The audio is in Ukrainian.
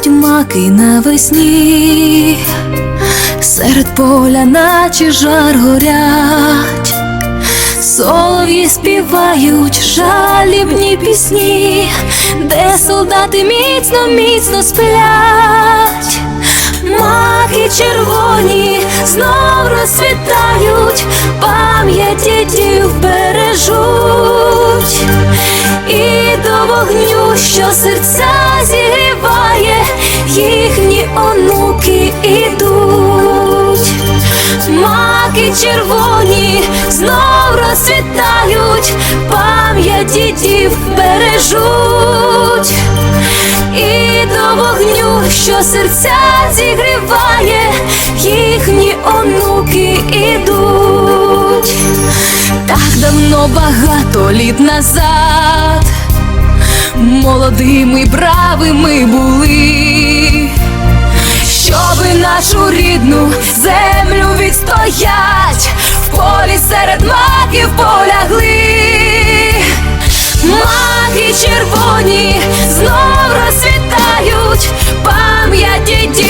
Розцвітають маки навесні, серед поля, наче жар горять, солов'ї співають жалібні пісні, де солдати міцно, міцно сплять, маки червоні знов розцвітають, пам'ять дідів бережуть. І до вогню, що серця зігріває, ідуть, маки червоні знов розцвітають, пам'ять дідів бережуть, і до вогню, що серця зігріває, їхні онуки ідуть. Так давно багато літ назад молодими бравими були, щоби нашу рідну землю відстоять, в полі серед маків полягли, маки червоні знов розцвітають, пам'ять дідів бережуть.